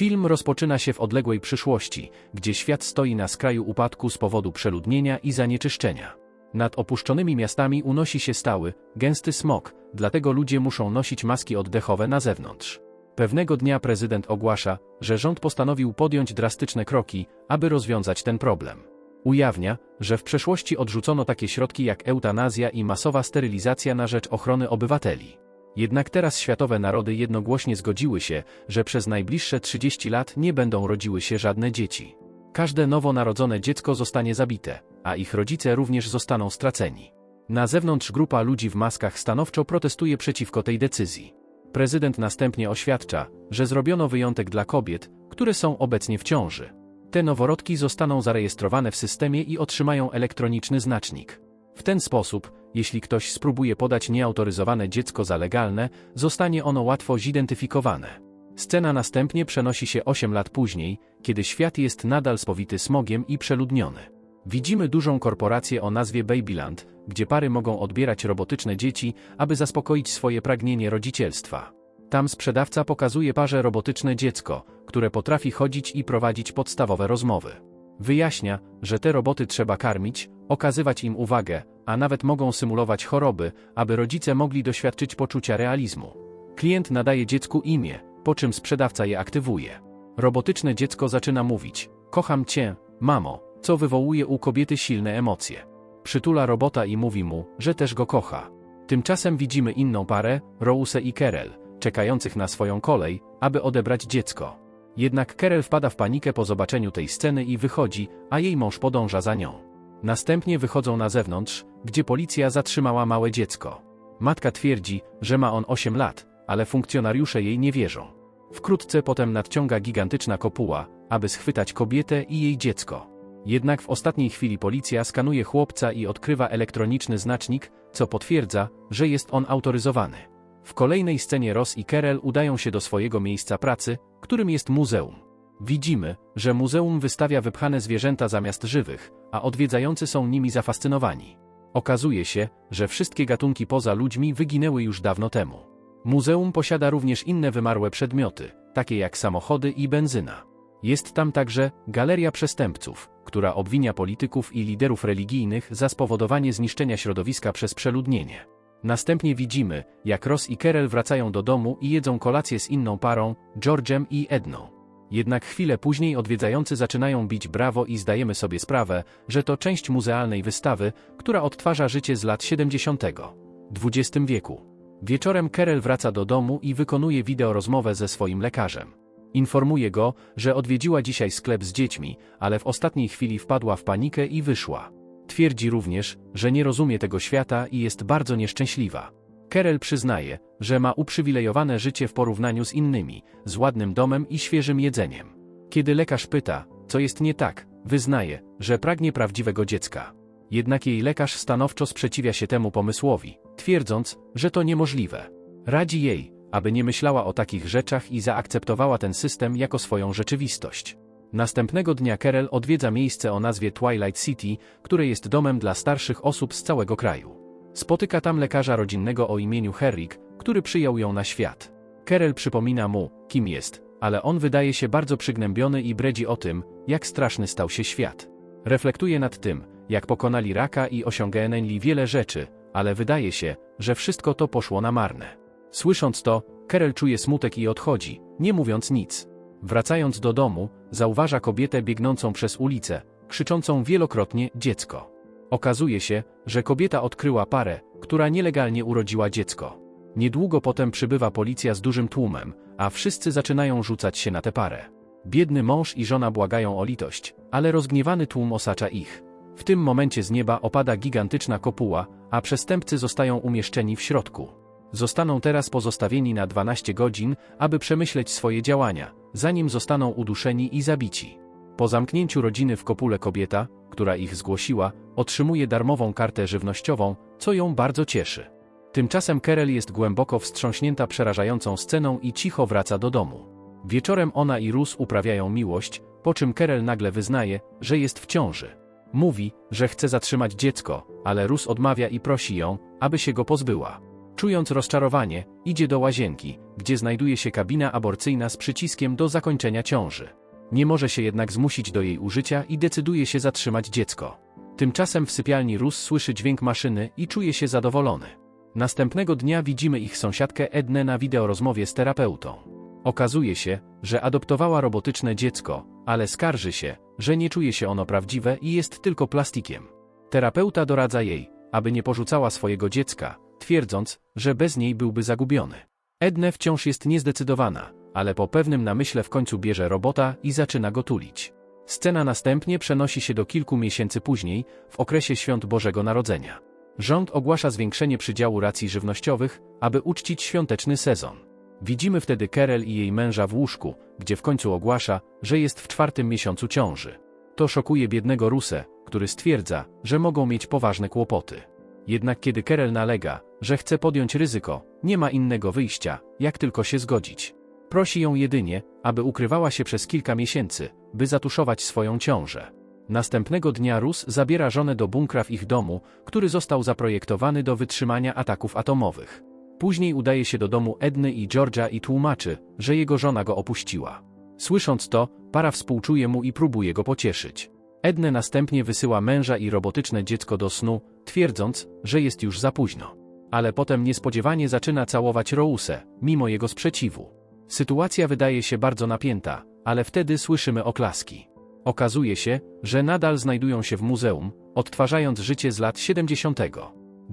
Film rozpoczyna się w odległej przyszłości, gdzie świat stoi na skraju upadku z powodu przeludnienia i zanieczyszczenia. Nad opuszczonymi miastami unosi się stały, gęsty smog, dlatego ludzie muszą nosić maski oddechowe na zewnątrz. Pewnego dnia prezydent ogłasza, że rząd postanowił podjąć drastyczne kroki, aby rozwiązać ten problem. Ujawnia, że w przeszłości odrzucono takie środki jak eutanazja i masowa sterylizacja na rzecz ochrony obywateli. Jednak teraz światowe narody jednogłośnie zgodziły się, że przez najbliższe 30 lat nie będą rodziły się żadne dzieci. Każde nowonarodzone dziecko zostanie zabite, a ich rodzice również zostaną straceni. Na zewnątrz grupa ludzi w maskach stanowczo protestuje przeciwko tej decyzji. Prezydent następnie oświadcza, że zrobiono wyjątek dla kobiet, które są obecnie w ciąży. Te noworodki zostaną zarejestrowane w systemie i otrzymają elektroniczny znacznik. W ten sposób, jeśli ktoś spróbuje podać nieautoryzowane dziecko za legalne, zostanie ono łatwo zidentyfikowane. Scena następnie przenosi się 8 lat później, kiedy świat jest nadal spowity smogiem i przeludniony. Widzimy dużą korporację o nazwie Babyland, gdzie pary mogą odbierać robotyczne dzieci, aby zaspokoić swoje pragnienie rodzicielstwa. Tam sprzedawca pokazuje parze robotyczne dziecko, które potrafi chodzić i prowadzić podstawowe rozmowy. Wyjaśnia, że te roboty trzeba karmić, okazywać im uwagę, a nawet mogą symulować choroby, aby rodzice mogli doświadczyć poczucia realizmu. Klient nadaje dziecku imię, po czym sprzedawca je aktywuje. Robotyczne dziecko zaczyna mówić: Kocham cię, mamo, co wywołuje u kobiety silne emocje. Przytula robota i mówi mu, że też go kocha. Tymczasem widzimy inną parę, Rose i Kerel, czekających na swoją kolej, aby odebrać dziecko. Jednak Kerel wpada w panikę po zobaczeniu tej sceny i wychodzi, a jej mąż podąża za nią. Następnie wychodzą na zewnątrz, gdzie policja zatrzymała małe dziecko. Matka twierdzi, że ma on 8 lat, ale funkcjonariusze jej nie wierzą. Wkrótce potem nadciąga gigantyczna kopuła, aby schwytać kobietę i jej dziecko. Jednak w ostatniej chwili policja skanuje chłopca i odkrywa elektroniczny znacznik, co potwierdza, że jest on autoryzowany. W kolejnej scenie Ross i Kerel udają się do swojego miejsca pracy, którym jest muzeum. Widzimy, że muzeum wystawia wypchane zwierzęta zamiast żywych, a odwiedzający są nimi zafascynowani. Okazuje się, że wszystkie gatunki poza ludźmi wyginęły już dawno temu. Muzeum posiada również inne wymarłe przedmioty, takie jak samochody i benzyna. Jest tam także galeria przestępców, która obwinia polityków i liderów religijnych za spowodowanie zniszczenia środowiska przez przeludnienie. Następnie widzimy, jak Ross i Kerel wracają do domu i jedzą kolację z inną parą, George'em i Edną. Jednak chwilę później odwiedzający zaczynają bić brawo i zdajemy sobie sprawę, że to część muzealnej wystawy, która odtwarza życie z lat 70. XX wieku. Wieczorem Kerel wraca do domu i wykonuje wideorozmowę ze swoim lekarzem. Informuje go, że odwiedziła dzisiaj sklep z dziećmi, ale w ostatniej chwili wpadła w panikę i wyszła. Twierdzi również, że nie rozumie tego świata i jest bardzo nieszczęśliwa. Kerel przyznaje, że ma uprzywilejowane życie w porównaniu z innymi, z ładnym domem i świeżym jedzeniem. Kiedy lekarz pyta, co jest nie tak, wyznaje, że pragnie prawdziwego dziecka. Jednak jej lekarz stanowczo sprzeciwia się temu pomysłowi, twierdząc, że to niemożliwe. Radzi jej, aby nie myślała o takich rzeczach i zaakceptowała ten system jako swoją rzeczywistość. Następnego dnia Kerel odwiedza miejsce o nazwie Twilight City, które jest domem dla starszych osób z całego kraju. Spotyka tam lekarza rodzinnego o imieniu Herrick, który przyjął ją na świat. Kerel przypomina mu, kim jest, ale on wydaje się bardzo przygnębiony i bredzi o tym, jak straszny stał się świat. Reflektuje nad tym, jak pokonali raka i osiągnęli wiele rzeczy, ale wydaje się, że wszystko to poszło na marne. Słysząc to, Kerel czuje smutek i odchodzi, nie mówiąc nic. Wracając do domu, zauważa kobietę biegnącą przez ulicę, krzyczącą wielokrotnie dziecko. Okazuje się, że kobieta odkryła parę, która nielegalnie urodziła dziecko. Niedługo potem przybywa policja z dużym tłumem, a wszyscy zaczynają rzucać się na tę parę. Biedny mąż i żona błagają o litość, ale rozgniewany tłum osacza ich. W tym momencie z nieba opada gigantyczna kopuła, a przestępcy zostają umieszczeni w środku. Zostaną teraz pozostawieni na 12 godzin, aby przemyśleć swoje działania, zanim zostaną uduszeni i zabici. Po zamknięciu rodziny w kopule kobieta, która ich zgłosiła, otrzymuje darmową kartę żywnościową, co ją bardzo cieszy. Tymczasem Kerel jest głęboko wstrząśnięta przerażającą sceną i cicho wraca do domu. Wieczorem ona i Rus uprawiają miłość, po czym Kerel nagle wyznaje, że jest w ciąży. Mówi, że chce zatrzymać dziecko, ale Rus odmawia i prosi ją, aby się go pozbyła. Czując rozczarowanie, idzie do łazienki, gdzie znajduje się kabina aborcyjna z przyciskiem do zakończenia ciąży. Nie może się jednak zmusić do jej użycia i decyduje się zatrzymać dziecko. Tymczasem w sypialni Rus słyszy dźwięk maszyny i czuje się zadowolony. Następnego dnia widzimy ich sąsiadkę Ednę na wideorozmowie z terapeutą. Okazuje się, że adoptowała robotyczne dziecko, ale skarży się, że nie czuje się ono prawdziwe i jest tylko plastikiem. Terapeuta doradza jej, aby nie porzucała swojego dziecka, twierdząc, że bez niej byłby zagubiony. Edne wciąż jest niezdecydowana, ale po pewnym namyśle w końcu bierze robota i zaczyna go tulić. Scena następnie przenosi się do kilku miesięcy później, w okresie świąt Bożego Narodzenia. Rząd ogłasza zwiększenie przydziału racji żywnościowych, aby uczcić świąteczny sezon. Widzimy wtedy Kerel i jej męża w łóżku, gdzie w końcu ogłasza, że jest w czwartym miesiącu ciąży. To szokuje biednego Rusę, który stwierdza, że mogą mieć poważne kłopoty. Jednak kiedy Kerel nalega, że chce podjąć ryzyko, nie ma innego wyjścia, jak tylko się zgodzić. Prosi ją jedynie, aby ukrywała się przez kilka miesięcy, by zatuszować swoją ciążę. Następnego dnia Rus zabiera żonę do bunkra w ich domu, który został zaprojektowany do wytrzymania ataków atomowych. Później udaje się do domu Edny i Georgia i tłumaczy, że jego żona go opuściła. Słysząc to, para współczuje mu i próbuje go pocieszyć. Edne następnie wysyła męża i robotyczne dziecko do snu, twierdząc, że jest już za późno. Ale potem niespodziewanie zaczyna całować Rousę, mimo jego sprzeciwu. Sytuacja wydaje się bardzo napięta, ale wtedy słyszymy oklaski. Okazuje się, że nadal znajdują się w muzeum, odtwarzając życie z lat 70.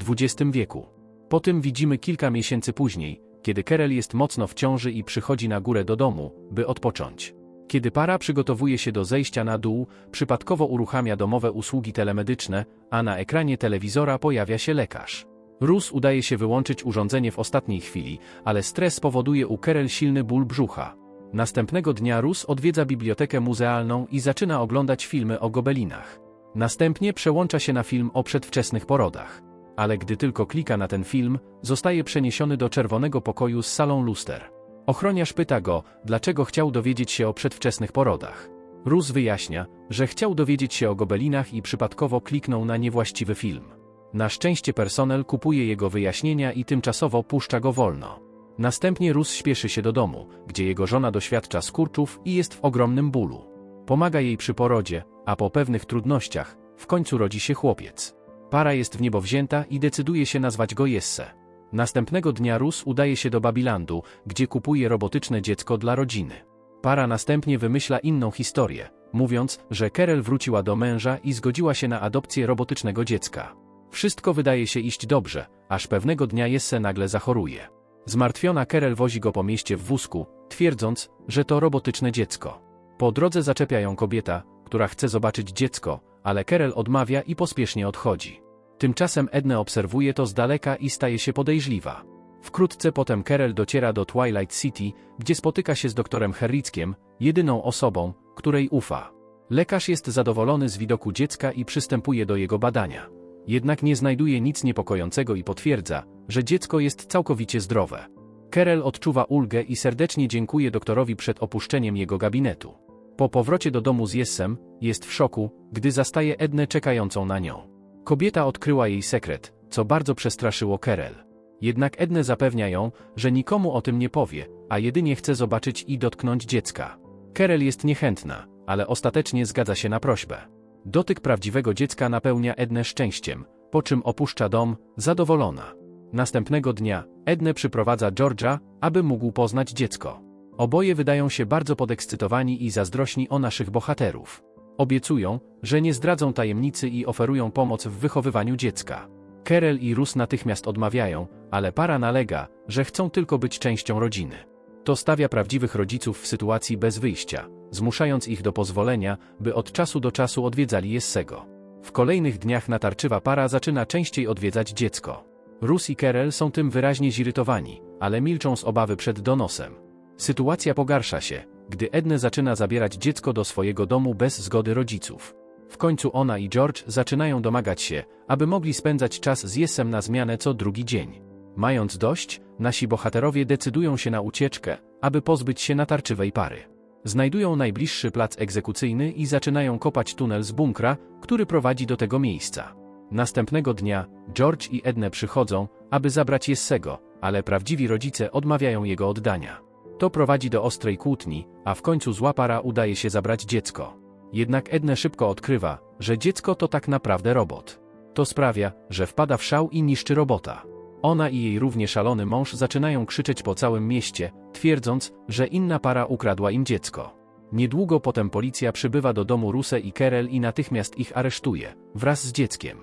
XX wieku. Po tym widzimy kilka miesięcy później, kiedy Kerel jest mocno w ciąży i przychodzi na górę do domu, by odpocząć. Kiedy para przygotowuje się do zejścia na dół, przypadkowo uruchamia domowe usługi telemedyczne, a na ekranie telewizora pojawia się lekarz. Rus udaje się wyłączyć urządzenie w ostatniej chwili, ale stres powoduje u Kerel silny ból brzucha. Następnego dnia Rus odwiedza bibliotekę muzealną i zaczyna oglądać filmy o gobelinach. Następnie przełącza się na film o przedwczesnych porodach. Ale gdy tylko klika na ten film, zostaje przeniesiony do czerwonego pokoju z salą luster. Ochroniarz pyta go, dlaczego chciał dowiedzieć się o przedwczesnych porodach. Rus wyjaśnia, że chciał dowiedzieć się o gobelinach i przypadkowo kliknął na niewłaściwy film. Na szczęście personel kupuje jego wyjaśnienia i tymczasowo puszcza go wolno. Następnie Rus śpieszy się do domu, gdzie jego żona doświadcza skurczów i jest w ogromnym bólu. Pomaga jej przy porodzie, a po pewnych trudnościach, w końcu rodzi się chłopiec. Para jest w niebo wzięta i decyduje się nazwać go Jesse. Następnego dnia Rus udaje się do Babilandu, gdzie kupuje robotyczne dziecko dla rodziny. Para następnie wymyśla inną historię, mówiąc, że Kerel wróciła do męża i zgodziła się na adopcję robotycznego dziecka. Wszystko wydaje się iść dobrze, aż pewnego dnia Jesse nagle zachoruje. Zmartwiona Kerel wozi go po mieście w wózku, twierdząc, że to robotyczne dziecko. Po drodze zaczepia ją kobieta, która chce zobaczyć dziecko, ale Kerel odmawia i pospiesznie odchodzi. Tymczasem Edne obserwuje to z daleka i staje się podejrzliwa. Wkrótce potem Kerel dociera do Twilight City, gdzie spotyka się z doktorem Herrickiem, jedyną osobą, której ufa. Lekarz jest zadowolony z widoku dziecka i przystępuje do jego badania. Jednak nie znajduje nic niepokojącego i potwierdza, że dziecko jest całkowicie zdrowe. Kerel odczuwa ulgę i serdecznie dziękuje doktorowi przed opuszczeniem jego gabinetu. Po powrocie do domu z Jessem, jest w szoku, gdy zastaje Ednę czekającą na nią. Kobieta odkryła jej sekret, co bardzo przestraszyło Kerel. Jednak Edne zapewnia ją, że nikomu o tym nie powie, a jedynie chce zobaczyć i dotknąć dziecka. Kerel jest niechętna, ale ostatecznie zgadza się na prośbę. Dotyk prawdziwego dziecka napełnia Ednę szczęściem, po czym opuszcza dom, zadowolona. Następnego dnia, Edne przyprowadza Georgia, aby mógł poznać dziecko. Oboje wydają się bardzo podekscytowani i zazdrośni o naszych bohaterów. Obiecują, że nie zdradzą tajemnicy i oferują pomoc w wychowywaniu dziecka. Kerel i Rus natychmiast odmawiają, ale para nalega, że chcą tylko być częścią rodziny. To stawia prawdziwych rodziców w sytuacji bez wyjścia, zmuszając ich do pozwolenia, by od czasu do czasu odwiedzali Jessego. W kolejnych dniach natarczywa para zaczyna częściej odwiedzać dziecko. Rus i Kerel są tym wyraźnie zirytowani, ale milczą z obawy przed donosem. Sytuacja pogarsza się, gdy Edne zaczyna zabierać dziecko do swojego domu bez zgody rodziców. W końcu ona i George zaczynają domagać się, aby mogli spędzać czas z Jesem na zmianę co drugi dzień. Mając dość, nasi bohaterowie decydują się na ucieczkę, aby pozbyć się natarczywej pary. Znajdują najbliższy plac egzekucyjny i zaczynają kopać tunel z bunkra, który prowadzi do tego miejsca. Następnego dnia George i Edne przychodzą, aby zabrać Jessego, ale prawdziwi rodzice odmawiają jego oddania. To prowadzi do ostrej kłótni, a w końcu zła para udaje się zabrać dziecko. Jednak Edne szybko odkrywa, że dziecko to tak naprawdę robot. To sprawia, że wpada w szał i niszczy robota. Ona i jej równie szalony mąż zaczynają krzyczeć po całym mieście, twierdząc, że inna para ukradła im dziecko. Niedługo potem policja przybywa do domu Ruse i Kerel i natychmiast ich aresztuje, wraz z dzieckiem.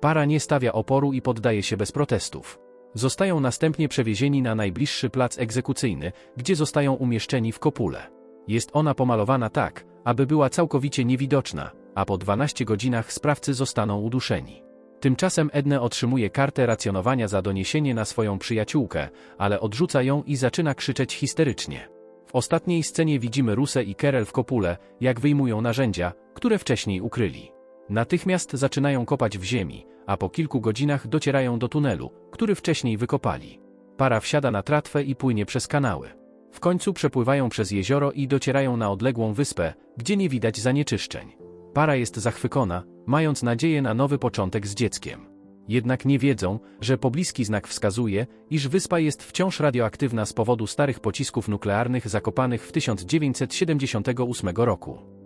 Para nie stawia oporu i poddaje się bez protestów. Zostają następnie przewiezieni na najbliższy plac egzekucyjny, gdzie zostają umieszczeni w kopule. Jest ona pomalowana tak, aby była całkowicie niewidoczna, a po 12 godzinach sprawcy zostaną uduszeni. Tymczasem Edne otrzymuje kartę racjonowania za doniesienie na swoją przyjaciółkę, ale odrzuca ją i zaczyna krzyczeć histerycznie. W ostatniej scenie widzimy Rusę i Kerel w kopule, jak wyjmują narzędzia, które wcześniej ukryli. Natychmiast zaczynają kopać w ziemi, a po kilku godzinach docierają do tunelu, który wcześniej wykopali. Para wsiada na tratwę i płynie przez kanały. W końcu przepływają przez jezioro i docierają na odległą wyspę, gdzie nie widać zanieczyszczeń. Para jest zachwycona, mając nadzieję na nowy początek z dzieckiem. Jednak nie wiedzą, że pobliski znak wskazuje, iż wyspa jest wciąż radioaktywna z powodu starych pocisków nuklearnych zakopanych w 1978 roku.